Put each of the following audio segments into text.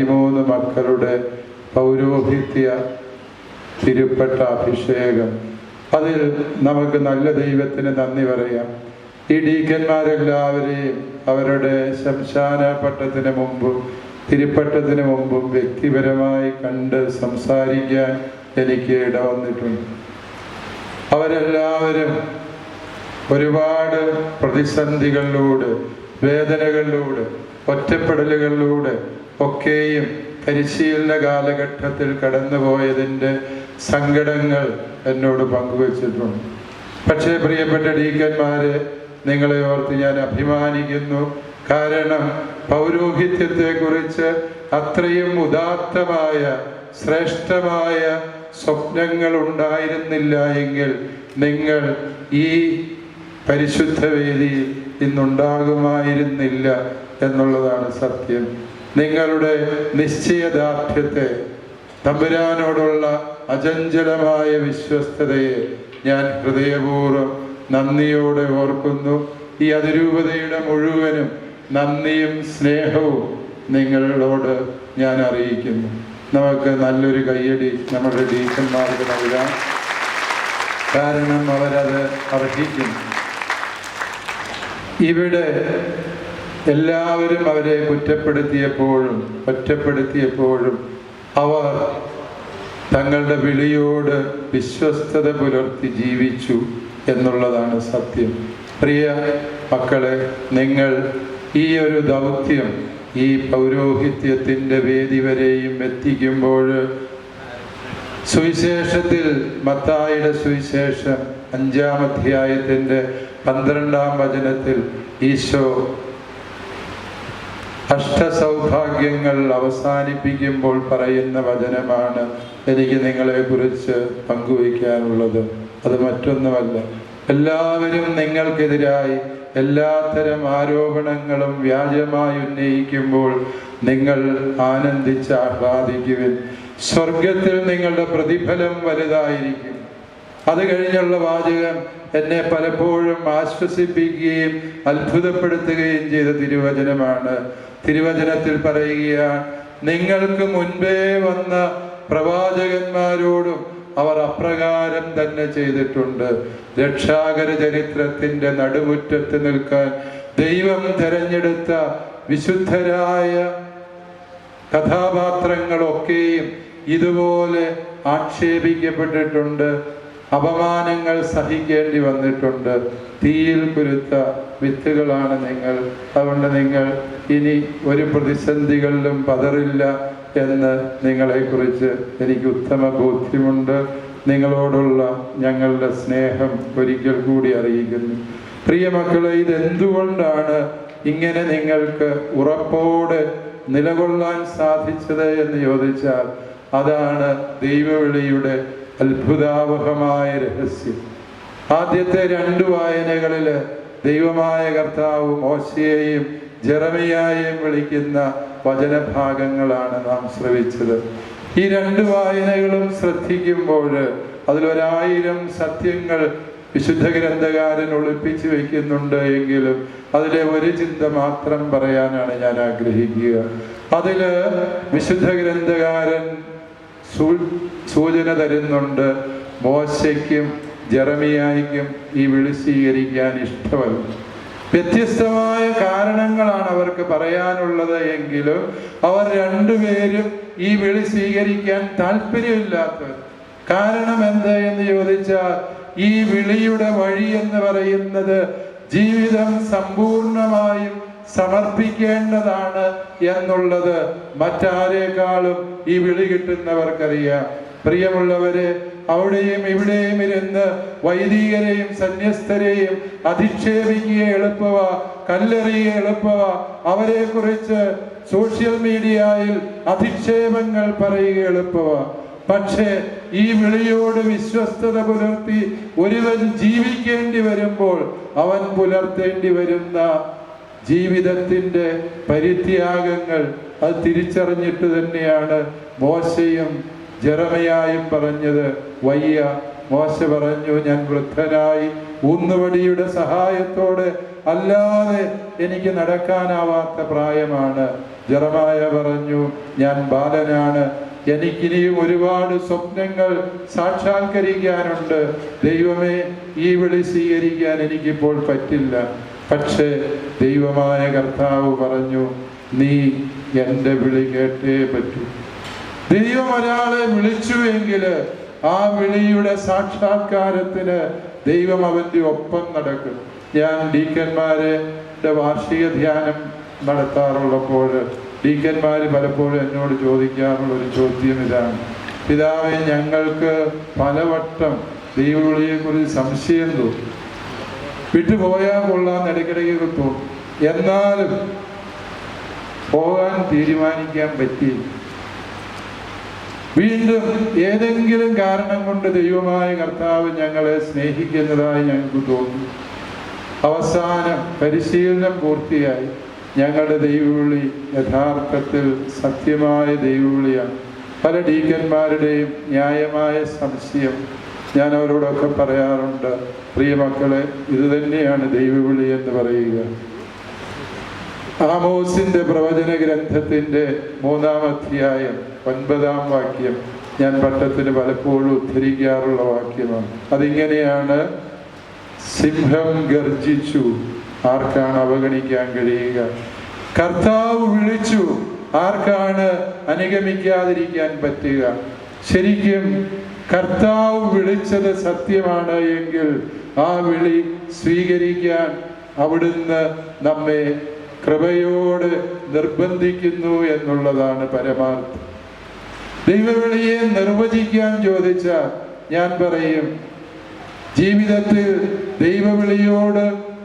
പതിമൂന്ന് മക്കളുടെ പൗരോഹിത്യ തിരുപ്പെട്ട അഭിഷേകം. അതിൽ നമുക്ക് നല്ല ദൈവത്തിന് നന്ദി പറയാം. ഈ ഡീക്കന്മാരെല്ലാവരെയും അവരുടെ ശംശാന പട്ടത്തിന് മുമ്പും തിരുപ്പട്ടത്തിന് മുമ്പും വ്യക്തിപരമായി കണ്ട് സംസാരിക്കാൻ എനിക്ക് ഇടവന്നിട്ടുണ്ട്. അവരെല്ലാവരും ഒരുപാട് പ്രതിസന്ധികളിലൂടെ വേദനകളിലൂടെ ഒറ്റപ്പെടലുകളിലൂടെ ഒക്കെയും പരിശീലന കാലഘട്ടത്തിൽ കടന്നുപോയതിന്റെ സങ്കടങ്ങൾ എന്നോട് പങ്കുവച്ചിട്ടുണ്ട്. പക്ഷേ പ്രിയപ്പെട്ട ഡീക്കന്മാരെ നിങ്ങളെ ഓർത്ത് ഞാൻ അഭിമാനിക്കുന്നു. കാരണം പൗരോഹിത്യത്തെക്കുറിച്ച് അത്രയും ഉദാത്തമായ ശ്രേഷ്ഠമായ സ്വപ്നങ്ങൾ ഉണ്ടായിരുന്നില്ല എങ്കിൽ നിങ്ങൾ ഈ പരിശുദ്ധ വേദിയിൽ ഇന്നുണ്ടാകുമായിരുന്നില്ല എന്നുള്ളതാണ് സത്യം. നിങ്ങളുടെ നിശ്ചയദാർഢ്യത്തെ തമ്പുരാനോടുള്ള അചഞ്ചലമായ വിശ്വസ്തതയെ ഞാൻ ഹൃദയപൂർവം നന്ദിയോടെ ഓർക്കുന്നു. ഈ അതിരൂപതയുടെ മുഴുവനും നന്ദിയും സ്നേഹവും നിങ്ങളോട് ഞാൻ അറിയിക്കുന്നു. നമുക്ക് നല്ലൊരു കയ്യടി നമ്മുടെ ടീച്ചർമാർക്ക് നൽകാം. കാരണം അവരത് അർഹിക്കുന്നു. ഇവിടെ എല്ലാവരും അവരെ കുറ്റപ്പെടുത്തിയപ്പോഴും ഒറ്റപ്പെടുത്തിയപ്പോഴും അവർ തങ്ങളുടെ വിളിയോട് വിശ്വസ്തത പുലർത്തി ജീവിച്ചു എന്നുള്ളതാണ് സത്യം. പ്രിയ മക്കളെ നിങ്ങൾ ഈ ഒരു ദൗത്യം ഈ പൗരോഹിത്യത്തിന്റെ വേദി വരെയും എത്തിക്കുമ്പോൾ സുവിശേഷത്തിൽ മത്തായിയുടെ സുവിശേഷം അഞ്ചാം അധ്യായത്തിന്റെ പന്ത്രണ്ടാം വചനത്തിൽ ഈശോ അഷ്ടസൗഭാഗ്യങ്ങൾ അവസാനിപ്പിക്കുമ്പോൾ പറയുന്ന വചനമാണ് എനിക്ക് നിങ്ങളെ കുറിച്ച് പങ്കുവയ്ക്കാനുള്ളത്. അത് മറ്റൊന്നുമല്ല. എല്ലാവരും നിങ്ങൾക്കെതിരായി എല്ലാത്തരം ആരോപണങ്ങളും വ്യാജമായി ഉന്നയിക്കുമ്പോൾ നിങ്ങൾ ആനന്ദിച്ച് ആഹ്ലാദിക്കുവിൻ. സ്വർഗത്തിൽ നിങ്ങളുടെ പ്രതിഫലം വലുതായിരിക്കും. അത് കഴിഞ്ഞുള്ള വാചകം എന്നെ പലപ്പോഴും ആശ്വസിപ്പിക്കുകയും അത്ഭുതപ്പെടുത്തുകയും ചെയ്ത തിരുവചനമാണ്. തിരുവചനത്തിൽ പറയുകയാണ് നിങ്ങൾക്ക് മുൻപേ വന്ന പ്രവാചകന്മാരോടും അവർ അപ്രകാരം തന്നെ ചെയ്തിട്ടുണ്ട്. രക്ഷാകര ചരിത്രത്തിന്റെ നടുമുറ്റത്ത് നിൽക്കാൻ ദൈവം തെരഞ്ഞെടുത്ത വിശുദ്ധരായ കഥാപാത്രങ്ങളൊക്കെയും ഇതുപോലെ ആക്ഷേപിക്കപ്പെട്ടിട്ടുണ്ട്. അപമാനങ്ങൾ സഹിക്കേണ്ടി വന്നിട്ടുണ്ട്. തീയിൽ കുരുത്ത വിത്തുകളാണ് നിങ്ങൾ. അതുകൊണ്ട് നിങ്ങൾ ഇനി ഒരു പ്രതിസന്ധികളിലും പതറില്ല എന്ന് നിങ്ങളെക്കുറിച്ച് എനിക്ക് ഉത്തമ ബോധ്യമുണ്ട്. നിങ്ങളോടുള്ള ഞങ്ങളുടെ സ്നേഹം ഒരിക്കൽ കൂടി അറിയിക്കുന്നു. പ്രിയ മക്കളെ ഇതെന്തുകൊണ്ടാണ് ഇങ്ങനെ നിങ്ങൾക്ക് ഉറപ്പോടെ നിലകൊള്ളാൻ സാധിച്ചത് എന്ന് ചോദിച്ചാൽ അതാണ് ദൈവവിളിയുടെ അത്ഭുതാവഹമായ രഹസ്യം. ആദ്യത്തെ രണ്ട് വായനകളിൽ ദൈവമായ കർത്താവ് മോശയെയും ജറമിയായും വിളിക്കുന്ന വചനഭാഗങ്ങളാണ് നാം ശ്രവിച്ചത്. ഈ രണ്ട് വായനകളും ശ്രദ്ധിക്കുമ്പോൾ അതിലൊരായിരം സത്യങ്ങൾ വിശുദ്ധ ഗ്രന്ഥകാരൻ ഒളിപ്പിച്ചു വെക്കുന്നുണ്ട് എങ്കിലും അതിലെ ഒരു ചിന്ത മാത്രം പറയാനാണ് ഞാൻ ആഗ്രഹിക്കുക. അതിൽ വിശുദ്ധ ഗ്രന്ഥകാരൻ സൂചന തരുന്നുണ്ട്. മോശയ്ക്കും ജെറമിയായിക്കും ഈ വിളി സ്വീകരിക്കാൻ ഇഷ്ടമല്ല. വ്യത്യസ്തമായ കാരണങ്ങളാണ് അവർക്ക് പറയാനുള്ളത് എങ്കിലും അവർ രണ്ടുപേരും ഈ വിളി സ്വീകരിക്കാൻ താല്പര്യമില്ലാത്തവർ. കാരണം എന്ത് എന്ന് ചോദിച്ചാൽ ഈ വിളിയുടെ വഴി എന്ന് പറയുന്നത് ജീവിതം സമ്പൂർണമായും സമർപ്പിക്കേണ്ടതാണ് എന്നുള്ളത് മറ്റാരേക്കാളും ഈ വിളി കിട്ടുന്നവർക്കറിയാം. പ്രിയമുള്ളവരെ അവിടെയും ഇവിടെയും ഇരുന്ന് വൈദികരെയും സന്യസ്തരെയും അധിക്ഷേപിക്കുക എളുപ്പവ കല്ലെറിയുക എളുപ്പവ. അവരെ കുറിച്ച് സോഷ്യൽ മീഡിയയിൽ അധിക്ഷേപങ്ങൾ പറയുക എളുപ്പവ. പക്ഷേ ഈ വിളിയോട് വിശ്വസ്തത പുലർത്തി ഒരുവൻ ജീവിക്കേണ്ടി വരുമ്പോൾ അവൻ പുലർത്തേണ്ടി വരുന്ന ജീവിതത്തിന്റെ പരിത്യാഗങ്ങൾ അത് തിരിച്ചറിഞ്ഞിട്ട് തന്നെയാണ് മോശയും ജറമയായും പറഞ്ഞത്. വയ്യ മോശ പറഞ്ഞു ഞാൻ വൃദ്ധനായി. ഊന്നുവടിയുടെ സഹായത്തോടെ അല്ലാതെ എനിക്ക് നടക്കാനാവാത്ത പ്രായമാണ്. ജറമായ പറഞ്ഞു ഞാൻ ബാലനാണ്. എനിക്കിനിയും ഒരുപാട് സ്വപ്നങ്ങൾ സാക്ഷാത്കരിക്കാനുണ്ട്. ദൈവമേ ഈ വിളി സ്വീകരിക്കാൻ എനിക്കിപ്പോൾ പറ്റില്ല. പക്ഷേ ദൈവമായ കർത്താവ് പറഞ്ഞു നീ എന്റെ വിളി കേട്ടേ പറ്റൂ. ദൈവം ഒരാളെ വിളിച്ചു എങ്കിൽ ആ വിളിയുടെ സാക്ഷാത്കാരത്തിന് ദൈവം അവന്റെ ഒപ്പം നടക്കും. ഞാൻ ഡീക്കന്മാരെ വാർഷിക ധ്യാനം നടത്താറുള്ളപ്പോൾ ഡീക്കന്മാർ പലപ്പോഴും എന്നോട് ചോദിക്കാറുള്ള ഒരു ചോദ്യം ഇതാണ്. പിതാവെ ഞങ്ങൾക്ക് പലവട്ടം ദൈവവിളിയെ കുറിച്ച് സംശയം തോന്നും. വിട്ടുപോയാൽ കൊള്ളാം ഇടയ്ക്കിടയ്ക്ക് തോന്നും എന്നാലും പോകാൻ തീരുമാനിക്കാൻ പറ്റി. വീണ്ടും ഏതെങ്കിലും കാരണം കൊണ്ട് ദൈവമായ കർത്താവ് ഞങ്ങളെ സ്നേഹിക്കുന്നതായി ഞങ്ങൾക്ക് തോന്നി. അവസാനം പരിശീലനം പൂർത്തിയായി. ഞങ്ങളുടെ ദൈവവിളി യഥാർത്ഥത്തിൽ സത്യമായ ദൈവവിളിയാണ്. പല ഡീക്കന്മാരുടെയും ന്യായമായ സംശയം ഞാൻ അവരോടൊക്കെ പറയാറുണ്ട്. പ്രിയ മക്കളെ ഇത് തന്നെയാണ് ദൈവവിളി എന്ന് പറയുക. ആമോസിന്റെ പ്രവചന ഗ്രന്ഥത്തിന്റെ മൂന്നാം അധ്യായം ഒൻപതാം വാക്യം ഞാൻ പട്ടത്തിന് പലപ്പോഴും ഉദ്ധരിക്കാറുള്ള വാക്യമാണ്. അതിങ്ങനെയാണ് സിംഹം ഗർജിച്ചു ആർക്കാണ് അവഗണിക്കാൻ കഴിയുക? കർത്താവ് വിളിച്ചു ആർക്കാണ് അനുഗമിക്കാതിരിക്കാൻ പറ്റുക? ശരിക്കും കർത്താവ് വിളിച്ചത് സത്യമാണ് എങ്കിൽ ആ വിളി സ്വീകരിക്കാൻ അവിടുന്ന് നമ്മെ കൃപയോട് നിർബന്ധിക്കുന്നു എന്നുള്ളതാണ് പരമാർത്ഥം. ദൈവവിളിയെ നിർവചിക്കാൻ ചോദിച്ചാൽ ഞാൻ പറയും ജീവിതത്തിൽ ദൈവവിളിയോട്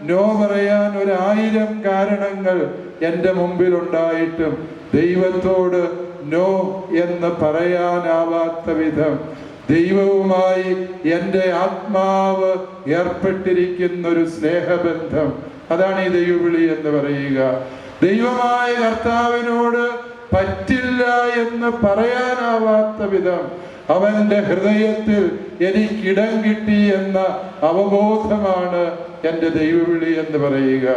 നോ പറയാൻ ഒരായിരം കാരണങ്ങൾ എന്റെ മുമ്പിൽ ഉണ്ടായിട്ടും ദൈവത്തോട് നോ എന്ന് പറയാനാവാത്ത വിധം ദൈവവുമായി എന്റെ ആത്മാവ് ഏർപ്പെട്ടിരിക്കുന്ന ഒരു സ്നേഹബന്ധം. അതാണ് ഈ ദൈവവിളി എന്ന് പറയുക. ദൈവമായ കർത്താവിനോട് പറ്റില്ല എന്ന് പറയാനാവാത്ത വിധം അവന്റെ ഹൃദയത്തിൽ എനിക്കിടം കിട്ടി എന്ന അവബോധമാണ് എന്റെ ദൈവവിളി എന്ന് പറയുക.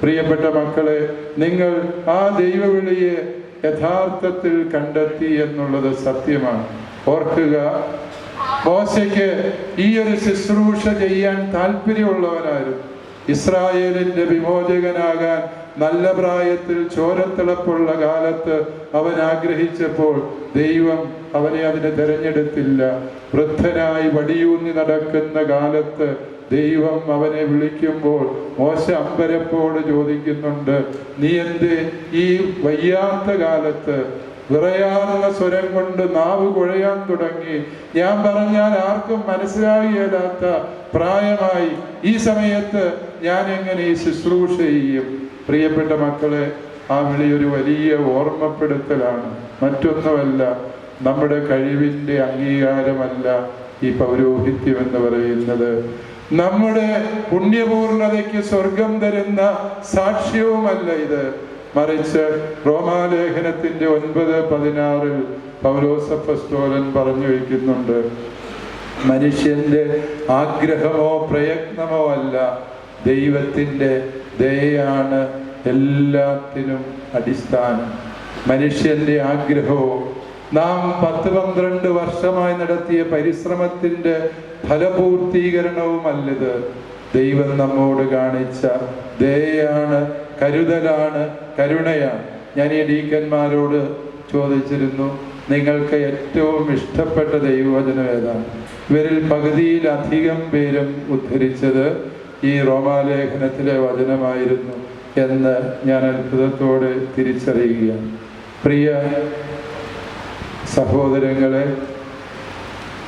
പ്രിയപ്പെട്ട മക്കളെ നിങ്ങൾ ആ ദൈവവിളിയെ യഥാർത്ഥത്തിൽ കണ്ടെത്തി എന്നുള്ളത് സത്യമാണ്. ഓർക്കുക മോശയ്ക്ക് ഈ ഒരു ശുശ്രൂഷ ചെയ്യാൻ താല്പര്യമുള്ളവരായിരുന്നു ഇസ്രായേലിന്റെ വിമോചകനാകാൻ നല്ല പ്രായത്തിൽ ചോരത്തിളപ്പുള്ള കാലത്ത് അവൻ ആഗ്രഹിച്ചപ്പോൾ ദൈവം അവനെ അതിന് തിരഞ്ഞെടുത്തില്ല. വൃദ്ധനായി വടിയൂന്നി നടക്കുന്ന കാലത്ത് ദൈവം അവനെ വിളിക്കുമ്പോൾ മോശ അമ്പരപ്പോട് ചോദിക്കുന്നുണ്ട് നീ എന്ത് ഈ വയ്യാത്ത കാലത്ത് വിറയാർന്ന സ്വരം കൊണ്ട് നാവ് കുഴയാൻ തുടങ്ങി. ഞാൻ പറഞ്ഞാൽ ആർക്കും മനസ്സിലാകില്ലാത്ത പ്രായമായി ഈ സമയത്ത് ഞാൻ എങ്ങനെ ഈ ശുശ്രൂഷ ചെയ്യും? പ്രിയപ്പെട്ട മക്കളെ ആ വിളി ഒരു വലിയ ഓർമ്മപ്പെടുത്തലാണ്. മറ്റൊന്നുമല്ല നമ്മുടെ കഴിവിന്റെ അംഗീകാരമല്ല ഈ പൗരോഹിത്യം എന്ന് പറയുന്നത്. നമ്മുടെ പുണ്യപൂർണതയ്ക്ക് സ്വർഗം തരുന്ന സാക്ഷ്യവുമല്ല ഇത്. മറിച്ച് റോമാലേഖനത്തിന്റെ ഒൻപത് പതിനാറിൽ പൗലോസഫസ്റ്റോലൻ പറഞ്ഞു വയ്ക്കുന്നുണ്ട് മനുഷ്യന്റെ ആഗ്രഹമോ പ്രയത്നമോ അല്ല ദൈവത്തിന്റെ ദയാണ് എല്ലാത്തിനും അടിസ്ഥാനം. മനുഷ്യന്റെ ആഗ്രഹവും നാം പത്ത് പന്ത്രണ്ട് വർഷമായി നടത്തിയ പരിശ്രമത്തിന്റെ ഫലപൂർത്തീകരണവുമല്ലത് ദൈവം നമ്മോട് കാണിച്ച ദയാണ് കരുതലാണ് കരുണയാണ് ഞാൻ ഈ ഡീക്കന്മാരോട് ചോദിച്ചിരുന്നു നിങ്ങൾക്ക് ഏറ്റവും ഇഷ്ടപ്പെട്ട ദൈവവചനം ഏതാണ് ഇവരിൽ പകുതിയിലധികം പേരും ഉദ്ധരിച്ചത് ഈ റോമാലേഖനത്തിലെ വചനമായിരുന്നു എന്ന് ഞാൻ അത്ഭുതത്തോടെ തിരിച്ചറിയുകയാണ്. പ്രിയ സഹോദരങ്ങളെ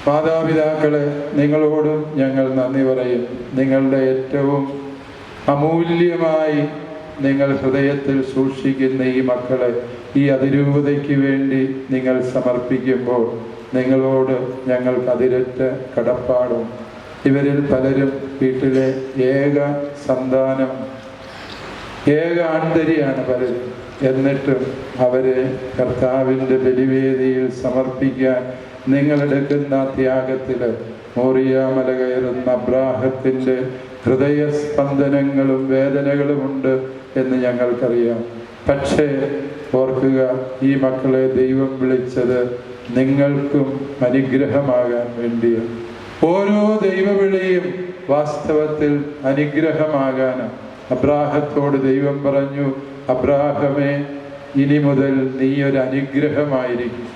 മാതാപിതാക്കളെ നിങ്ങളോടും ഞങ്ങൾ നന്ദി പറയും. നിങ്ങളുടെ ഏറ്റവും അമൂല്യമായി നിങ്ങൾ ഹൃദയത്തിൽ സൂക്ഷിക്കുന്ന ഈ മക്കളെ ഈ അതിരൂപതയ്ക്ക് വേണ്ടി നിങ്ങൾ സമർപ്പിക്കുമ്പോൾ നിങ്ങളോട് ഞങ്ങൾക്ക് അതിരറ്റ കടപ്പാടും. ഇവരിൽ പലരും വീട്ടിലെ ഏക സന്താനം ഏക ആന്തരിയാണ് പലരും. എന്നിട്ടും അവരെ കർത്താവിന്റെ ബലിവേദിയിൽ സമർപ്പിക്കാൻ നിങ്ങളെടുക്കുന്ന ത്യാഗത്തിൽ മോറിയാമല കയറുന്ന അബ്രാഹത്തിന്റെ ഹൃദയസ്പന്ദനങ്ങളും വേദനകളുമുണ്ട്. എന്ന് ഞങ്ങൾക്കറിയാം. പക്ഷേ ഓർക്കുക ഈ മക്കളെ ദൈവം വിളിച്ചത് നിങ്ങൾക്കും അനുഗ്രഹമാകാൻ വേണ്ടിയാണ് ഓരോ ദൈവവിളിയും വാസ്തവത്തിൽ അനുഗ്രഹമാകാനാണ് അബ്രാഹത്തോട് ദൈവം പറഞ്ഞു അബ്രാഹമേ ഇനി മുതൽ നീ ഒരു അനുഗ്രഹമായിരിക്കും.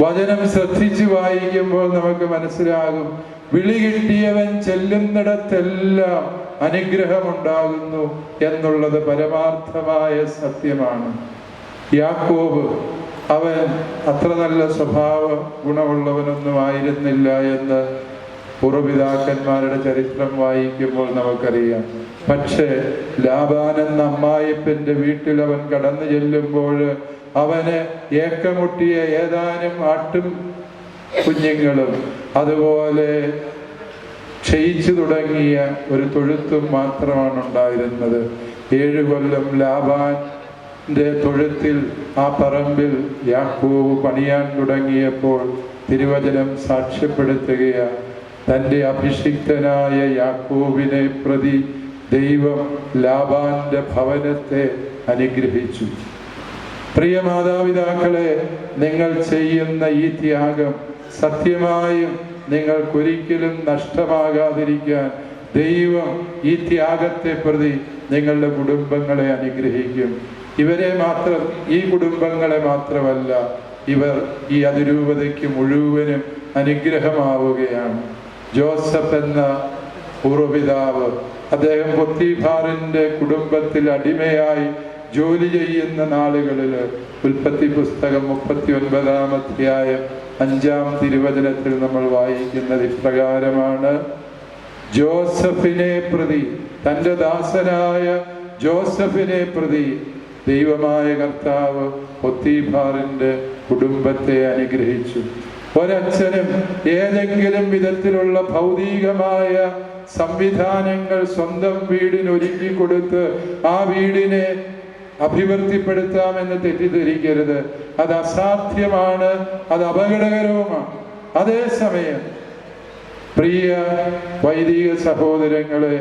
വചനം ശ്രദ്ധിച്ചു വായിക്കുമ്പോൾ നമുക്ക് മനസ്സിലാകും വിളി കിട്ടിയവൻ ചെല്ലുന്നിടത്തെല്ലാം അനുഗ്രഹമുണ്ടാകുന്നു എന്നുള്ളത് പരമാർത്ഥമായ സത്യമാണ്. യാക്കോബ് അവൻ അത്ര നല്ല സ്വഭാവ ഗുണമുള്ളവനൊന്നും ആയിരുന്നില്ല എന്ന് പൂർവപിതാക്കന്മാരുടെ ചരിത്രം വായിക്കുമ്പോൾ നമുക്കറിയാം. പക്ഷേ ലാബാനെന്ന അമ്മായിപ്പന്റെ വീട്ടിൽ അവൻ കടന്നു ചെല്ലുമ്പോൾ അവന് ഏക്കമുട്ടിയ ഏതാനും ആട്ടും കുഞ്ഞുങ്ങളും അതുപോലെ ക്ഷയിച്ചു തുടങ്ങിയ ഒരു തൊഴുത്തും മാത്രമാണ് ഉണ്ടായിരുന്നത്. ഏഴു കൊല്ലം ലാബാന്റെ തൊഴുത്തിൽ ആ പറമ്പിൽ യാക്കോവ് പണിയാൻ തുടങ്ങിയപ്പോൾ തിരുവചനം സാക്ഷ്യപ്പെടുത്തുകയാണ് തന്റെ അഭിഷിക്തനായ യാക്കോവിനെ പ്രതി ദൈവം ലാബാന്റെ ഭവനത്തെ അനുഗ്രഹിച്ചു. പ്രിയ മാതാപിതാക്കളെ നിങ്ങൾ ചെയ്യുന്ന ഈ ത്യാഗം സത്യമായും നിങ്ങൾക്കൊരിക്കലും നഷ്ടമാകാതിരിക്കാൻ ദൈവം ഈ ത്യാഗത്തെ പ്രതി നിങ്ങളുടെ കുടുംബങ്ങളെ അനുഗ്രഹിക്കും. ഇവരെ മാത്രം ഈ കുടുംബങ്ങളെ മാത്രമല്ല ഇവർ ഈ അതിരൂപതയ്ക്ക് മുഴുവനും അനുഗ്രഹമാവുകയാണ്. ജോസഫ് എന്ന പൂർവപിതാവ് അദ്ദേഹം പൊത്തിഫാറിന്റെ കുടുംബത്തിൽ അടിമയായി ജോലി ചെയ്യുന്ന നാളുകളിൽ ഉൽപ്പത്തി പുസ്തകം മുപ്പത്തി ഒൻപതാം അധ്യായം അഞ്ചാം തിരുവചനത്തിൽ നമ്മൾ വായിക്കുന്നത് ഇപ്രകാരമാണ്. ജോസഫിനെ പ്രതി തന്റെ ദാസനായ ജോസഫിനെ പ്രതി ദൈവമായ കർത്താവ് പൊത്തീഫാറിന്റെ കുടുംബത്തെ അനുഗ്രഹിച്ചു. ഒരച്ഛനും ഏതെങ്കിലും വിധത്തിലുള്ള ഭൗതികമായ സംവിധാനങ്ങൾ സ്വന്തം വീടിന് ഒരുക്കി കൊടുത്ത് ആ വീടിനെ അഭിവൃദ്ധിപ്പെടുത്താമെന്ന് തെറ്റിദ്ധരിക്കരുത്. അത് അസാധ്യമാണ് അത് അപകടകരവുമാണ്. അതേസമയം പ്രിയ വൈദിക സഹോദരങ്ങളെ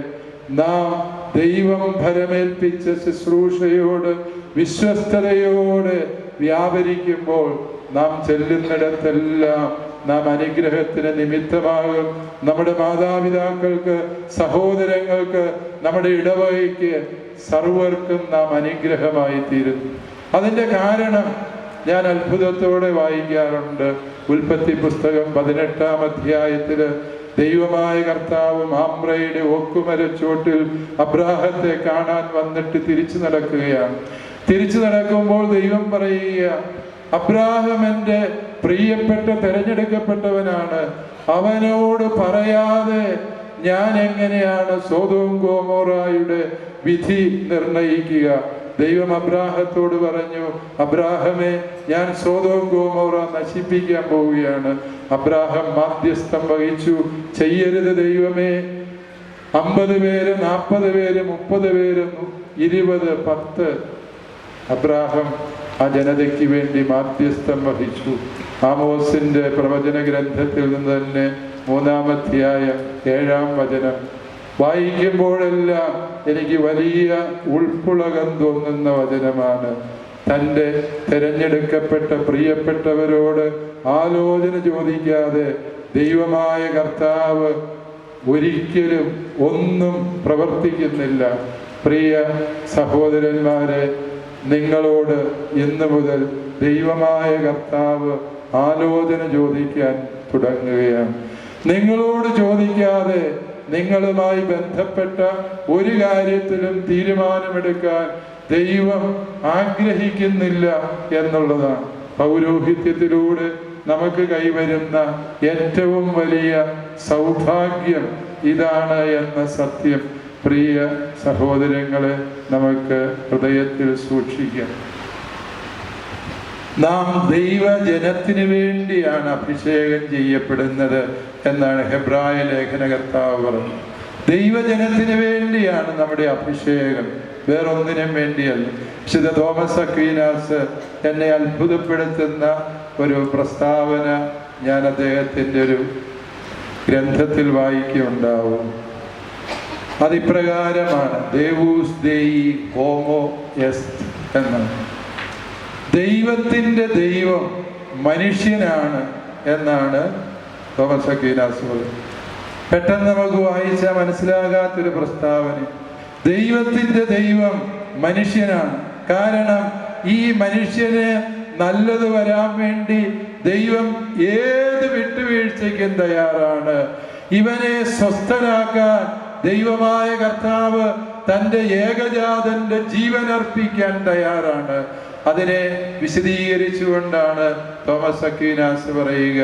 നാം ദൈവം ഫലമേൽപ്പിച്ച ശുശ്രൂഷയോട് വിശ്വസ്തതയോട് വ്യാപരിക്കുമ്പോൾ നാം ചെല്ലുന്നിടത്തെല്ലാം നാം അനുഗ്രഹത്തിന് നിമിത്തമാകും. നമ്മുടെ മാതാപിതാക്കൾക്ക് സഹോദരങ്ങൾക്ക് നമ്മുടെ ഇടവകയ്ക്ക് സർവർക്കും നാം അനുഗ്രഹമായി തീരും അതിന്റെ കാരണം ഞാൻ അത്ഭുതത്തോടെ വായിക്കാറുണ്ട്. ഉൽപ്പത്തി പുസ്തകം പതിനെട്ടാം അധ്യായത്തിൽ ദൈവമായ കർത്താവ് ആമ്രയുടെ ഒക്കുമരച്ചോട്ടിൽ അബ്രാഹത്തെ കാണാൻ വന്നിട്ട് തിരിച്ചു നടക്കുകയാണ്. തിരിച്ചു നടക്കുമ്പോൾ ദൈവം പറയുക അബ്രാഹം എന്റെ പ്രിയപ്പെട്ട തെരഞ്ഞെടുക്കപ്പെട്ടവനാണ്. അവനോട് പറയാതെ ഞാൻ എങ്ങനെയാണ് സോതവും ഗോമോറായുടെ വിധി നിർണയിക്കുക? ദൈവം അബ്രാഹത്തോട് പറഞ്ഞു അബ്രാഹമേ ഞാൻ സോതവും ഗോമോറ നശിപ്പിക്കാൻ പോവുകയാണ്. അബ്രാഹം മാധ്യസ്ഥം വഹിച്ചു. ചെയ്യരുത് ദൈവമേ. അമ്പത് പേര് നാൽപ്പത് പേര് മുപ്പത് പേര് ഇരുപത് പത്ത്. അബ്രാഹം ആ ജനതയ്ക്ക് വേണ്ടി മാധ്യസ്ഥം വഹിച്ചു. ആമോസിന്റെ പ്രവചന ഗ്രന്ഥത്തിൽ നിന്ന് തന്നെ മൂന്നാമധ്യായ ഏഴാം വചനം. വായിക്കുമ്പോഴെല്ലാം എനിക്ക് വലിയ ഉൾപ്പുളകം തോന്നുന്ന വചനമാണ്. തന്റെ തിരഞ്ഞെടുക്കപ്പെട്ട പ്രിയപ്പെട്ടവരോട് ആലോചന ചോദിക്കാതെ ദൈവമായ കർത്താവ് ഒരിക്കലും ഒന്നും പ്രവർത്തിക്കുന്നില്ല. പ്രിയ സഹോദരന്മാരെ നിങ്ങളോട് ഇന്നു മുതൽ ദൈവമായ കർത്താവ് ആലോചന ചോദിക്കാൻ തുടങ്ങുകയാണ്. നിങ്ങളോട് ചോദിക്കാതെ നിങ്ങളുമായി ബന്ധപ്പെട്ട ഒരു കാര്യത്തിലും തീരുമാനമെടുക്കാൻ ദൈവം ആഗ്രഹിക്കുന്നില്ല എന്നുള്ളതാണ്. പൗരോഹിത്യത്തിലൂടെ നമുക്ക് കൈവരുന്ന ഏറ്റവും വലിയ സൗഭാഗ്യം ഇതാണ് എന്ന സത്യം. പ്രിയ സഹോദരങ്ങളെ നമുക്ക് ഹൃദയത്തിൽ സൂക്ഷിക്കാം. നാം ദൈവജനത്തിന് വേണ്ടിയാണ് അഭിഷേകം ചെയ്യപ്പെടുന്നത് എന്നാണ് ഹെബ്രായ ലേഖനകർത്താവ് പറഞ്ഞത്. ദൈവജനത്തിന് വേണ്ടിയാണ് നമ്മുടെ അഭിഷേകം. വേറൊന്നിനും വേണ്ടിയല്ല. വിശുദ്ധ തോമസ് അക്വീനാസ് എന്നെ അത്ഭുതപ്പെടുത്തുന്ന ഒരു പ്രസ്താവന ഞാൻ അദ്ദേഹത്തിന്റെ ഒരു ഗ്രന്ഥത്തിൽ വായിക്കുണ്ടാവും അതിപ്രകാരമാണ് ദേവൂസ് ദേയി ഹോമോ എസ് എന്നാണ്. ദൈവത്തിന്റെ ദൈവം മനുഷ്യനാണ് എന്നാണ് തോമസ് അക്വീനാസ് പറയുന്നത്. പെട്ടെന്ന് നമുക്ക് വായിച്ചാൽ മനസ്സിലാകാത്തൊരു പ്രസ്താവന. ദൈവത്തിന്റെ ദൈവം മനുഷ്യനാണ്. കാരണം ഈ മനുഷ്യന് നല്ലത് വരാൻ വേണ്ടി ദൈവം ഏത് വിട്ടുവീഴ്ചയ്ക്കും തയ്യാറാണ്. ഇവനെ സ്വസ്ഥനാക്കാൻ ദൈവമായ കർത്താവ് തന്റെ ഏകജാതന്റെ ജീവനർപ്പിക്കാൻ തയ്യാറാണ്. അതിനെ വിശദീകരിച്ചുകൊണ്ടാണ് തോമസ് അക്വീനാസ് പറയുക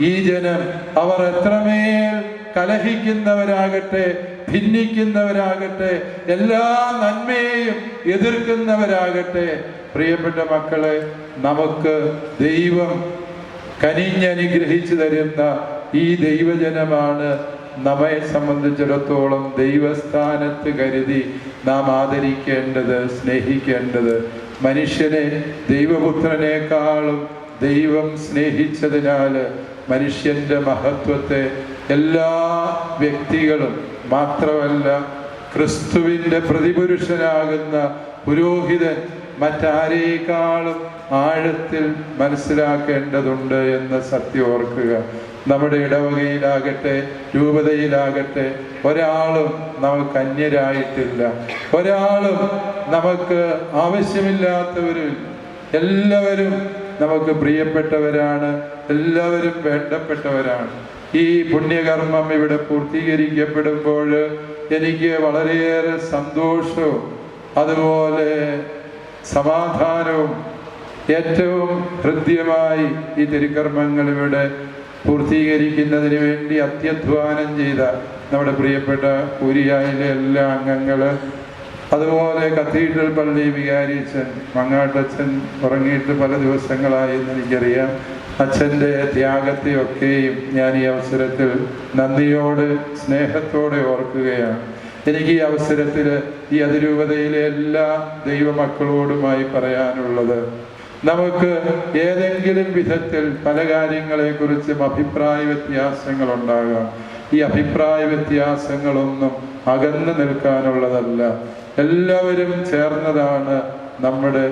ഈ ജനം അവർ എത്രമേൽ കലഹിക്കുന്നവരാകട്ടെ ഭിന്നിക്കുന്നവരാകട്ടെ എല്ലാ നന്മയെയും എതിർക്കുന്നവരാകട്ടെ പ്രിയപ്പെട്ട മക്കളെ നമുക്ക് ദൈവം കനിഞ്ഞനുഗ്രഹിച്ചു തരുന്ന ഈ ദൈവജനമാണ് നമ്മെ സംബന്ധിച്ചിടത്തോളം ദൈവസ്ഥാനത്ത് കരുതി നാം ആദരിക്കേണ്ടത് സ്നേഹിക്കേണ്ടത്. മനുഷ്യനെ ദൈവപുത്രനേക്കാളും ദൈവം സ്നേഹിച്ചതിനാൽ മനുഷ്യന്റെ മഹത്വത്തെ എല്ലാ വ്യക്തികളും മാത്രമല്ല ക്രിസ്തുവിന്റെ പ്രതിപുരുഷനാകുന്ന പുരോഹിതൻ മറ്റാരേക്കാളും ആഴത്തിൽ മനസ്സിലാക്കേണ്ടതുണ്ട് എന്ന് സത്യം ഓർക്കുക. നമ്മുടെ ഇടവകയിലാകട്ടെ രൂപതയിലാകട്ടെ ഒരാളും നമുക്ക് അന്യരായിട്ടില്ല. ഒരാളും നമുക്ക് ആവശ്യമില്ലാത്തവരും എല്ലാവരും നമുക്ക് പ്രിയപ്പെട്ടവരാണ് എല്ലാവരും വേണ്ടപ്പെട്ടവരാണ്. ഈ പുണ്യകർമ്മം ഇവിടെ പൂർത്തീകരിക്കപ്പെടുമ്പോൾ എനിക്ക് വളരെയേറെ സന്തോഷവും അതുപോലെ സമാധാനവും ഏറ്റവും ഹൃദ്യമായി ഈ തിരുക്കർമ്മങ്ങൾ ഇവിടെ പൂർത്തീകരിക്കുന്നതിന് വേണ്ടി അത്യധ്വാനം ചെയ്ത നമ്മുടെ പ്രിയപ്പെട്ട കൂരിയായിലെ എല്ലാ അംഗങ്ങൾ അതുപോലെ കത്തീഡ്രൽ പള്ളി വികാരിച്ചൻ മങ്ങാട്ടച്ഛൻ ഉറങ്ങിയിട്ട് പല ദിവസങ്ങളായി എന്ന് എനിക്കറിയാം. അച്ഛന്റെ ത്യാഗത്തെയൊക്കെയും ഞാൻ ഈ അവസരത്തിൽ നന്ദിയോട് സ്നേഹത്തോടെ ഓർക്കുകയാണ്. എനിക്ക് ഈ അവസരത്തിൽ ഈ അതിരൂപതയിലെ എല്ലാ ദൈവമക്കളോടുമായി പറയാനുള്ളത് നമുക്ക് ഏതെങ്കിലും വിധത്തിൽ പല കാര്യങ്ങളെക്കുറിച്ചും അഭിപ്രായ വ്യത്യാസങ്ങൾ ഉണ്ടാകാം ഈ അഭിപ്രായ വ്യത്യാസങ്ങളൊന്നും അകന്നു നിൽക്കാനുള്ളതല്ല. എല്ലാവരും ചേർന്നതാണ് നമ്മുടെ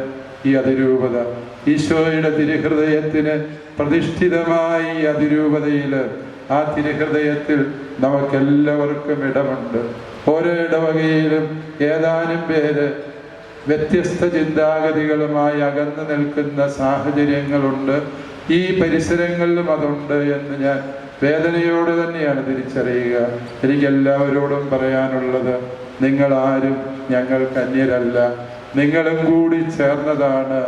ഈ അതിരൂപത. ഈശോയുടെ തിരുഹൃദയത്തിന് പ്രതിഷ്ഠിതമായി ഈ അതിരൂപതയിൽ ആ തിരുഹൃദയത്തിൽ നമുക്കെല്ലാവർക്കും ഇടമുണ്ട്. ഓരോ ഇടവകയിലും ഏതാനും പേര് വ്യത്യസ്ത ചിന്താഗതികളുമായി അകന്നു നിൽക്കുന്ന സാഹചര്യങ്ങളുണ്ട്. ഈ പരിസരങ്ങളിലും അതുണ്ട് എന്ന് ഞാൻ വേദനയോടെ തന്നെയാണ് തിരിച്ചറിയുക. എനിക്ക് എല്ലാവരോടും പറയാനുള്ളത് നിങ്ങൾ ആരും ഞങ്ങൾ കന്യരല്ല നിങ്ങളും കൂടി ചേർന്നതാണ്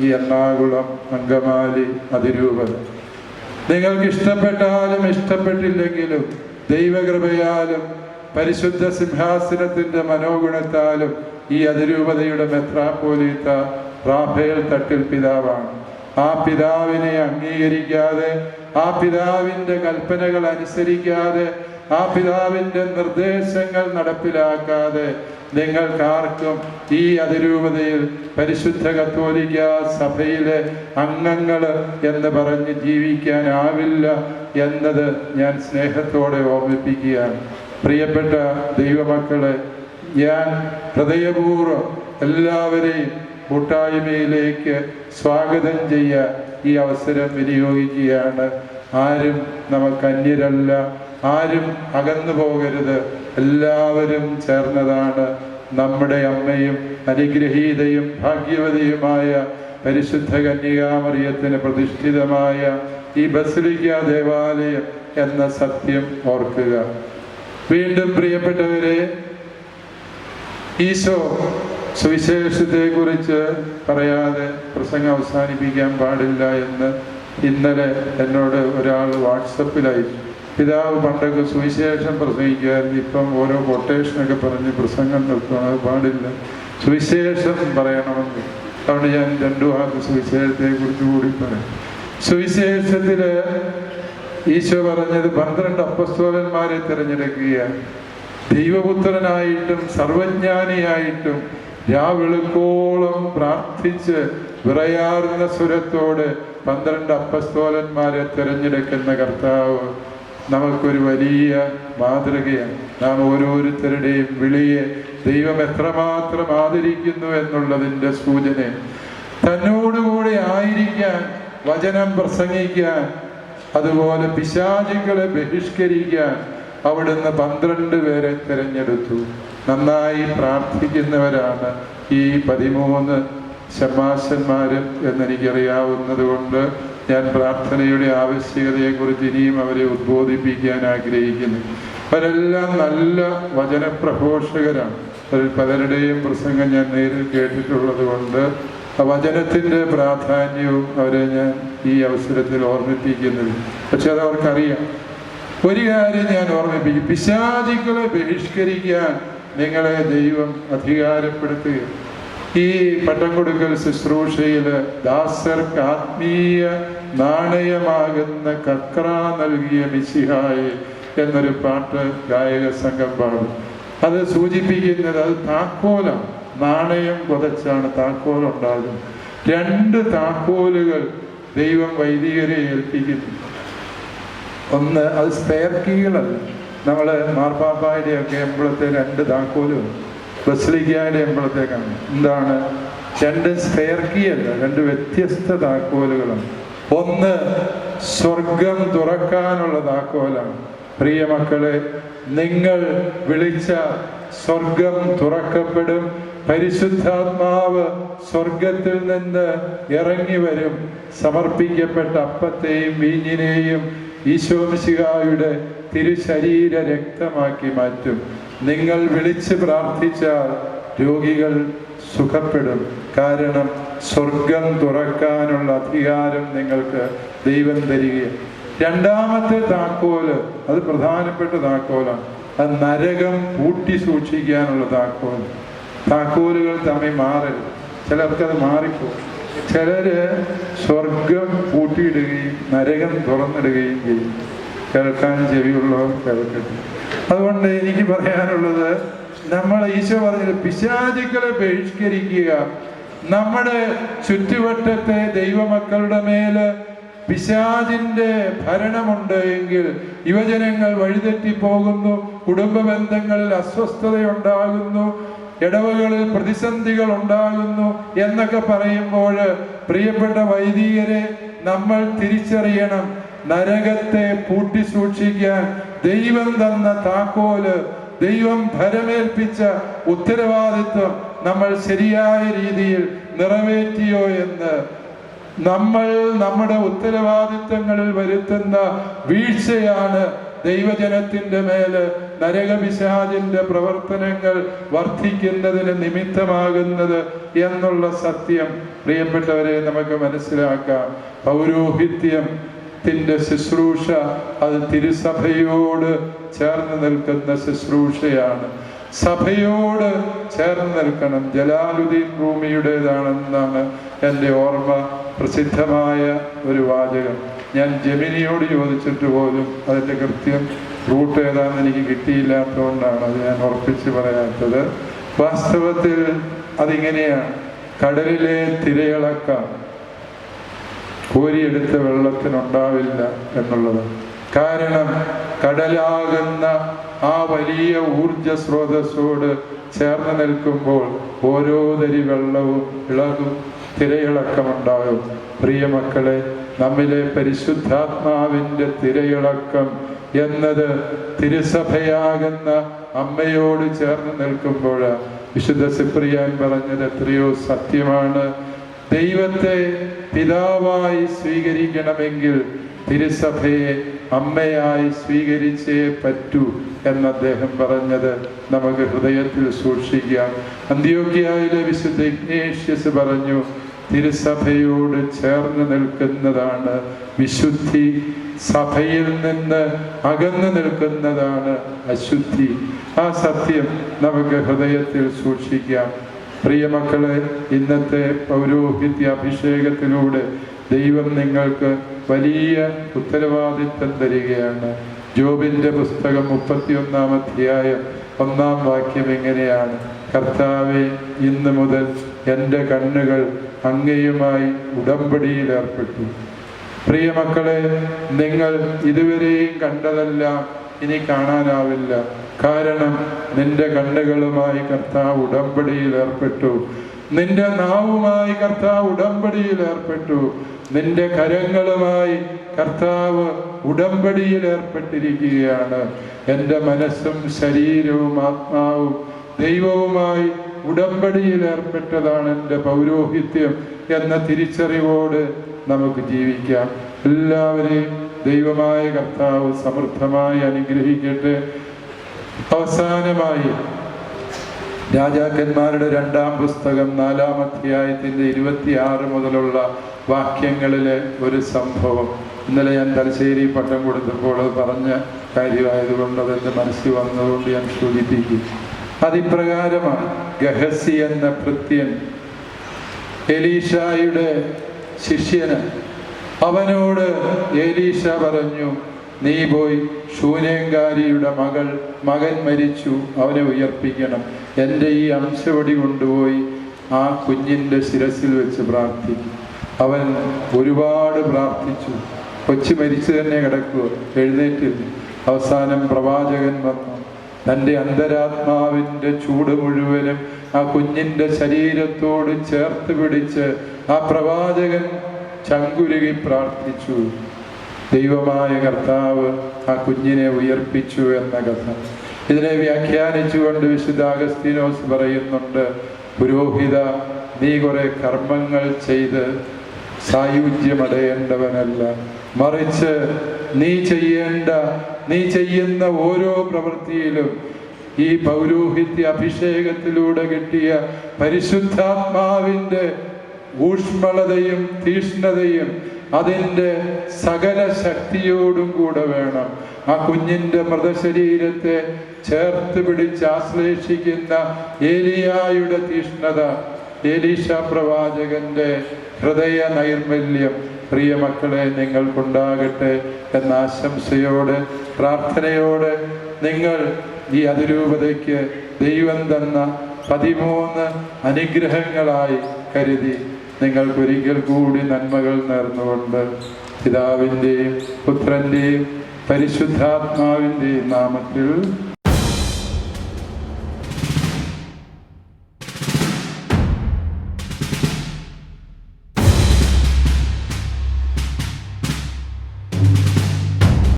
ഈ എറണാകുളം അങ്കമാലി അതിരൂപത. നിങ്ങൾക്ക് ഇഷ്ടപ്പെട്ടാലും ഇഷ്ടപ്പെട്ടില്ലെങ്കിലും ദൈവകൃപയാലും പരിശുദ്ധ സിംഹാസനത്തിന്റെ മനോഗുണത്താലും ഈ അതിരൂപതയുടെ മെത്രാപ്പോലീത്ത റാഫേൽ തട്ടിൽ പിതാവാണ്. ആ പിതാവിനെ അംഗീകരിക്കാതെ ആ പിതാവിന്റെ കൽപ്പനകൾ അനുസരിക്കാതെ ആ പിതാവിന്റെ നിർദ്ദേശങ്ങൾ നടപ്പിലാക്കാതെ നിങ്ങൾക്കാർക്കും ഈ അതിരൂപതയിൽ പരിശുദ്ധ കത്തോലിക്ക സഭയിലെ അംഗങ്ങൾ എന്ന് പറഞ്ഞ് ജീവിക്കാനാവില്ല എന്നത് ഞാൻ സ്നേഹത്തോടെ ഓർമ്മിപ്പിക്കുകയാണ്. പ്രിയപ്പെട്ട ദൈവമക്കളെ ഞാൻ ഹൃദയപൂർവം എല്ലാവരെയും കൂട്ടായ്മയിലേക്ക് സ്വാഗതം ചെയ്യാൻ ഈ അവസരം വിനിയോഗിക്കുകയാണ്. ആരും നമുക്ക് അന്യരല്ല ആരും അകന്നു പോകരുത്. എല്ലാവരും ചേർന്നതാണ് നമ്മുടെ അമ്മയും അനുഗ്രഹീതയും ഭാഗ്യവതിയുമായ പരിശുദ്ധ കന്യകാമറിയത്തിന് പ്രതിഷ്ഠിതമായ ഈ ബസലിക്ക ദേവാലയം എന്ന സത്യം ഓർക്കുക. വീണ്ടും പ്രിയപ്പെട്ടവരെ ഈശോ സുവിശേഷത്തെ കുറിച്ച് പറയാതെ പ്രസംഗം അവസാനിപ്പിക്കാൻ പാടില്ല എന്ന് ഇന്നലെ എന്നോട് ഒരാൾ വാട്സപ്പിലായി. പിതാവ് പണ്ടൊക്കെ സുവിശേഷം പ്രസംഗിക്കുമായിരുന്നു ഇപ്പം ഓരോ കൊട്ടേഷനൊക്കെ പറഞ്ഞ് പ്രസംഗം നിർത്തണം അത് പാടില്ല. സുവിശേഷം പറയണമെന്ന്. അതുകൊണ്ട് ഞാൻ രണ്ടു വാക്ക് സുവിശേഷത്തെ കുറിച്ച് കൂടി പറയാം. സുവിശേഷത്തിൽ ഈശോ പറഞ്ഞത് പന്ത്രണ്ട് അപ്പസ്തോലന്മാരെ തിരഞ്ഞെടുക്കുകയാണ്. ദൈവപുത്രനായിട്ടും സർവജ്ഞാനിയായിട്ടും രാവിളുക്കോളം പ്രാർത്ഥിച്ച് വിറയാറുന്ന സ്വരത്തോട് പന്ത്രണ്ട് അപ്പസ്തോലന്മാരെ തിരഞ്ഞെടുക്കുന്ന കർത്താവ് നമുക്കൊരു വലിയ മാതൃകയാണ്. നാം ഓരോരുത്തരുടെയും വിളിയെ ദൈവം എത്രമാത്രം ആദരിക്കുന്നു എന്നുള്ളതിന്റെ സൂചന. തന്നോടുകൂടി ആയിരിക്കാൻ വചനം പ്രസംഗിക്കാൻ അതുപോലെ പിശാചുക്കളെ ബഹിഷ്കരിക്കാൻ അവിടുന്ന് പന്ത്രണ്ട് പേരെ തിരഞ്ഞെടുത്തു. നന്നായി പ്രാർത്ഥിക്കുന്നവരാണ് ഈ പതിമൂന്ന് ശമാശന്മാരും എന്നെനിക്കറിയാവുന്നത് കൊണ്ട് ഞാൻ പ്രാർത്ഥനയുടെ ആവശ്യകതയെക്കുറിച്ച് ഇനിയും അവരെ ഉദ്ബോധിപ്പിക്കാൻ ആഗ്രഹിക്കുന്നു. അവരെല്ലാം നല്ല വചനപ്രഘോഷകരാണ്. അതിൽ പലരുടെയും പ്രസംഗം ഞാൻ നേരിൽ കേട്ടിട്ടുള്ളത് കൊണ്ട് വചനത്തിന്റെ പ്രാധാന്യവും അവരെ ഞാൻ ഈ അവസരത്തിൽ ഓർമ്മിപ്പിക്കുന്നില്ല പക്ഷെ അത് അവർക്കറിയാം ഒരു കാര്യം ഞാൻ ഓർമ്മിപ്പിക്കും. പിശാചികളെ ബഹിഷ്കരിക്കാൻ നിങ്ങളെ ദൈവം അധികാരപ്പെടുത്തുക ഈ പട്ടം കൊടുക്കൽ ശുശ്രൂഷയിൽ ദാസർക്ക് ആത്മീയ നാണയമാകുന്ന കക്ര നൽകിയ മിശിഹായെ എന്നൊരു പാട്ട് ഗായക സംഘം പാടും. അത് സൂചിപ്പിക്കുന്നത് അത് താക്കോലാണ് നാണയം പുതച്ചാണ് താക്കോൽ ഉണ്ടാകുന്നത് രണ്ട് താക്കോലുകൾ ദൈവം വൈദികരെ ഏൽപ്പിക്കുന്നു. ഒന്ന് അത് സ്പെയർ കീകളല്ല മാർപ്പാപ്പായുടെ ഒക്കെ എമ്പളത്തെ രണ്ട് താക്കോലും ബസ്ലിക്കായുടെ എമ്പളത്തേക്കാണ് എന്താണ്? രണ്ട് സ്പെയർ കീ അല്ല രണ്ട് വ്യത്യസ്ത താക്കോലുകളാണ് ഒന്ന് സ്വർഗം തുറക്കാനുള്ള താക്കോലാണ്. പ്രിയ മക്കളെ നിങ്ങൾ വിളിച്ച സ്വർഗം തുറക്കപ്പെടും. പരിശുദ്ധാത്മാവ് സ്വർഗത്തിൽ നിന്ന് ഇറങ്ങി വരും. സമർപ്പിക്കപ്പെട്ട അപ്പത്തെയും വീഞ്ഞിനെയും ഈശോമിശികായുടെ തിരുശരീര രക്തമാക്കി മാറ്റും. നിങ്ങൾ വിളിച്ച് പ്രാർത്ഥിച്ചാൽ രോഗികൾ സുഖപ്പെടും. കാരണം സ്വർഗം തുറക്കാനുള്ള അധികാരം നിങ്ങൾക്ക് ദൈവം തരികയും രണ്ടാമത്തെ താക്കോൽ അത് പ്രധാനപ്പെട്ട താക്കോലാണ്. അത് നരകം പൂട്ടി സൂക്ഷിക്കാനുള്ള താക്കോൽ താക്കോലുകൾ തമ്മിൽ മാറരുത്. ചിലർക്കത് മാറിപ്പോകും. ചിലര് സ്വർഗം പൂട്ടിയിടുകയും നരകം തുറന്നിടുകയും ചെയ്യും. കേൾക്കാൻ ചെവിയുള്ളവർ കേൾക്കട്ടെ. അതുകൊണ്ട് എനിക്ക് പറയാനുള്ളത് നമ്മൾ ഈശോ പറഞ്ഞത് പിശാചുക്കളെ ബഹിഷ്കരിക്കുക. നമ്മുടെ ചുറ്റുവട്ടത്തെ ദൈവമക്കളുടെ മേൽ പിശാചിന്റെ ഭരണമുണ്ട് എങ്കിൽ യുവജനങ്ങൾ വഴിതെറ്റി പോകുന്നു കുടുംബ ബന്ധങ്ങളിൽ അസ്വസ്ഥതയുണ്ടാകുന്നു ഇടവകളിൽ പ്രതിസന്ധികൾ ഉണ്ടാകുന്നു എന്നൊക്കെ പറയുമ്പോൾ പ്രിയപ്പെട്ട വൈദികരെ നമ്മൾ തിരിച്ചറിയണം. നരകത്തെ പൂട്ടി സൂക്ഷിക്കാൻ ദൈവം തന്ന താക്കോൽ ദൈവം ഭരമേൽപ്പിച്ച ഉത്തരവാദിത്വം നമ്മൾ ശരിയായ രീതിയിൽ നിറവേറ്റിയോ എന്ന്. നമ്മൾ നമ്മുടെ ഉത്തരവാദിത്തങ്ങളിൽ വരുത്തുന്ന വീഴ്ചയാണ് ദൈവജനത്തിന്റെ മേൽ നരകപിശാചിന്റെ പ്രവർത്തനങ്ങൾ വർദ്ധിക്കുന്നതിന് നിമിത്തമാകുന്നത് എന്നുള്ള സത്യം. പ്രിയപ്പെട്ടവരെ നമുക്ക് മനസ്സിലാക്കാം. പൗരോഹിത്യം ത്തിന്റെ ശുശ്രൂഷ അത് തിരുസഭയോട് ചേർന്ന് നിൽക്കുന്ന ശുശ്രൂഷയാണ്. സഭയോട് ചേർന്ന് നിൽക്കണം. ജലാലുദ്ദീൻ ഭൂമിയുടേതാണെന്നാണ് എന്റെ ഓർമ്മ. പ്രസിദ്ധമായ ഒരു വാചകം. ഞാൻ ജമിനിയോട് ചോദിച്ചിട്ട് പോലും അതിന്റെ കൃത്യം റൂട്ട് ഏതാണെന്ന് എനിക്ക് കിട്ടിയില്ലാത്തതുകൊണ്ടാണ് അത് ഞാൻ ഉറപ്പിച്ച് പറയാത്തത്. വാസ്തവത്തിൽ അതിങ്ങനെയാണ്. കടലിലെ തിരയിളക്കം കോരിയെടുത്ത വെള്ളത്തിനുണ്ടാവില്ല എന്നുള്ളത്. കാരണം കടലാകുന്ന ആ വലിയ ഊർജ സ്രോതസ്സോട് ചേർന്ന് നിൽക്കുമ്പോൾ ഓരോ തരി വെള്ളവും ഇളകും തിരയിളക്കമുണ്ടാകും. പ്രിയ മക്കളെ നമ്മിലെ പരിശുദ്ധാത്മാവിന്റെ തിരയിളക്കം എന്നത് തിരുസഭയാകുന്ന അമ്മയോട് ചേർന്ന് നിൽക്കുമ്പോൾ വിശുദ്ധ സിപ്രിയാൻ പറഞ്ഞത് എത്രയോ സത്യമാണ്. ദൈവത്തെ പിതാവായി സ്വീകരിക്കണമെങ്കിൽ തിരുസഭയെ അമ്മയായി സ്വീകരിച്ചേ പറ്റൂ എന്ന് അദ്ദേഹം പറഞ്ഞത് നമുക്ക് ഹൃദയത്തിൽ സൂക്ഷിക്കാം. അന്ത്യോഗ്യയിലെ വിശുദ്ധ ഇഗ്നേഷ്യസ് പറഞ്ഞു തിരുസഭയോട് ചേർന്ന് നിൽക്കുന്നതാണ് വിശുദ്ധി. സഭയിൽ നിന്ന് അകന്നു നിൽക്കുന്നതാണ് അശുദ്ധി. ആ സത്യം നമുക്ക് ഹൃദയത്തിൽ സൂക്ഷിക്കാം. പ്രിയമക്കളെ ഇന്നത്തെ പൗരോഹിത്യ അഭിഷേകത്തിലൂടെ ദൈവം നിങ്ങൾക്ക് വലിയ ഉത്തരവാദിത്വം തരികയാണ്. ജോബിന്റെ പുസ്തകം മുപ്പത്തിയൊന്നാം അധ്യായം ഒന്നാം വാക്യം എങ്ങനെയാണ് കർത്താവെ ഇന്ന് മുതൽ എന്റെ കണ്ണുകൾ അങ്ങയുമായി ഉടമ്പടിയിൽ ഏർപ്പെട്ടു. പ്രിയമക്കളെ നിങ്ങൾ ഇതുവരെയും കണ്ടതെല്ലാം ഇനി കാണാനാവില്ല. കാരണം നിന്റെ കണ്ണുകളുമായി കർത്താവ് ഉടമ്പടിയിൽ ഏർപ്പെട്ടു. നിന്റെ നാവുമായി കർത്താവ് ഉടമ്പടിയിൽ ഏർപ്പെട്ടു നിന്റെ കരങ്ങളുമായി കർത്താവ് ഉടമ്പടിയിൽ ഏർപ്പെട്ടിരിക്കുകയാണ് എന്റെ മനസ്സും ശരീരവും ആത്മാവും ദൈവവുമായി ഉടമ്പടിയിൽ ഏർപ്പെട്ടതാണ് എന്റെ പൗരോഹിത്യം എന്ന തിരിച്ചറിവോട് നമുക്ക് ജീവിക്കാം. എല്ലാവരെയും ദൈവമായ കർത്താവ് സമൃദ്ധമായി അനുഗ്രഹിക്കട്ടെ. അവസാനമായി രാജാക്കന്മാരുടെ രണ്ടാം പുസ്തകം നാലാം അധ്യായത്തിന്റെ ഇരുപത്തിയാറ് മുതലുള്ള വാക്യങ്ങളിലെ ഒരു സംഭവം. ഇന്നലെ ഞാൻ തലശ്ശേരി പട്ടം കൊടുത്തപ്പോൾ അത് പറഞ്ഞ കാര്യമായതുകൊണ്ട് അതെന്റെ മനസ്സിൽ വന്നതുകൊണ്ട് ഞാൻ സൂചിപ്പിക്കും. അതിപ്രകാരമാണ് ഗഹസി എന്ന ഭൃത്യൻ എലീഷായുടെ ശിഷ്യന്. അവനോട് എലീഷ പറഞ്ഞു നീ പോയി ശൂന്യങ്കാരിയുടെ മകൾ മകൻ മരിച്ചു അവനെ ഉയർപ്പിക്കണം. എന്റെ ഈ അംശവടി കൊണ്ടുപോയി ആ കുഞ്ഞിന്റെ ശിരസിൽ വെച്ച് പ്രാർത്ഥിക്കും. അവൻ ഒരുപാട് പ്രാർത്ഥിച്ചു. കൊച്ചു മരിച്ചു തന്നെ കിടക്കുക എഴുന്നേറ്റില്ല അവസാനം പ്രവാചകൻ വന്നു. തന്റെ അന്തരാത്മാവിന്റെ ചൂട് മുഴുവനും ആ കുഞ്ഞിന്റെ ശരീരത്തോട് ചേർത്ത് പിടിച്ച് ആ പ്രവാചകൻ ചങ്കുരുകി പ്രാർത്ഥിച്ചു. ദൈവമായ കർത്താവ് ആ കുഞ്ഞിനെ ഉയർപ്പിച്ചു എന്ന കഥ. ഇതിനെ വ്യാഖ്യാനിച്ചുകൊണ്ട് വിശുദ്ധ അഗസ്തീനോസ് പറയുന്നുണ്ട് പുരോഹിത നീ കുറെ കർമ്മങ്ങൾ ചെയ്ത് സായുജ്യമടയേണ്ടവനല്ല. മറിച്ച് നീ ചെയ്യേണ്ട നീ ചെയ്യുന്ന ഓരോ പ്രവൃത്തിയിലും ഈ പൗരോഹിത്യ അഭിഷേകത്തിലൂടെ കിട്ടിയ പരിശുദ്ധാത്മാവിന്റെ ഊഷ്മളതയും തീഷ്ണതയും അതിന്റെ സകല ശക്തിയോടും കൂടെ വേണം. ആ കുഞ്ഞിന്റെ മൃതശരീരത്തെ ചേർത്ത് പിടിച്ച് ആശ്ലേഷിക്കുന്ന ഏലിയായുടെ തീഷ്ണത ഏലീഷ പ്രവാചകന്റെ ഹൃദയ നൈർമല്യം പ്രിയ മക്കളെ നിങ്ങൾക്കുണ്ടാകട്ടെ എന്ന ആശംസയോടെ പ്രാർത്ഥനയോടെ നിങ്ങൾ ഈ അതിരൂപതയ്ക്ക് ദൈവം തന്ന പതിമൂന്ന് അനുഗ്രഹങ്ങളായി കരുതി. നിങ്ങൾക്കൊരിക്കൽ കൂടി നന്മകൾ നേർന്നുകൊണ്ട് പിതാവിന്റെയും പുത്രന്റെയും പരിശുദ്ധാത്മാവിന്റെയും നാമത്തിൽ